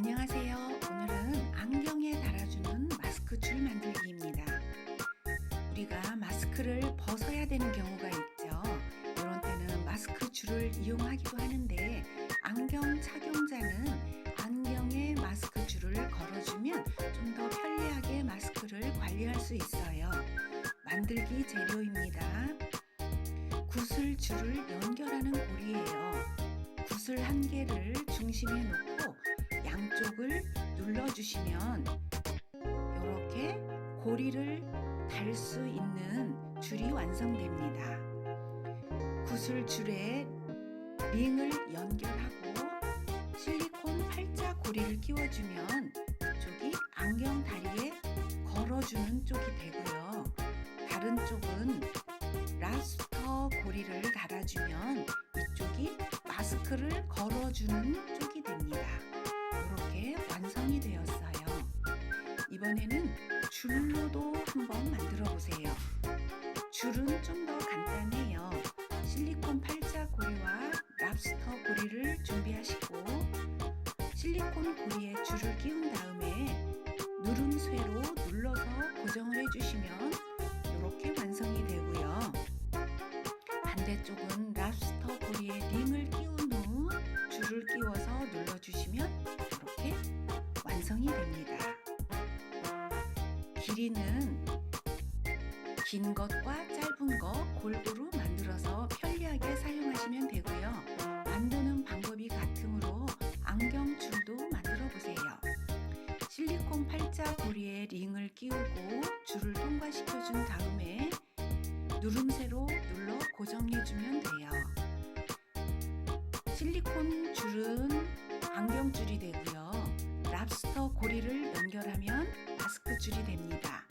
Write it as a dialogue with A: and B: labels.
A: 안녕하세요. 오늘은 안경에 달아주는 마스크 줄 만들기입니다. 우리가 마스크를 벗어야 되는 경우가 있죠. 이런 때는 마스크 줄을 이용하기도 하는데 안경 착용자는 안경에 마스크 줄을 걸어주면 좀 더 편리하게 마스크를 관리할 수 있어요. 만들기 재료입니다. 구슬 줄을 연결하는 고리예요. 구슬 한 개를 중심에 놓고 양쪽을 눌러주시면 이렇게 고리를 달 수 있는 줄이 완성됩니다. 구슬 줄에 링을 연결하고 실리콘 팔자 고리를 끼워주면 이쪽이 안경 다리에 걸어주는 쪽이 되고요. 다른 쪽은 라스터 고리를 달아주면 이쪽이 마스크를 걸어주는 쪽이 됩니다. 이렇게 완성이 되었어요. 이번에는 줄로도 한번 만들어 보세요. 줄은 좀 더 간단해요. 실리콘 팔자 고리와 랍스터 고리를 준비하시고 실리콘 고리에 줄을 끼운 다음에 누름쇠로 눌러서 고정을 해주시면 이렇게 완성이 되고요. 반대쪽은 랍스터 고리에 링을 끼운 후 줄을 끼워서 눌러주시면 길이는 긴 것과 짧은 것 골고루 만들어서 편리하게 사용하시면 되고요. 만드는 방법이 같으므로 안경 줄도 만들어 보세요. 실리콘 팔자 고리에 링을 끼우고 줄을 통과시켜 준 다음에 누름쇠로 눌러 고정해 주면 돼요. 실리콘 줄은 안경 줄이 되고요. 랍스터 고리를 연결하면 마스크 줄이 됩니다.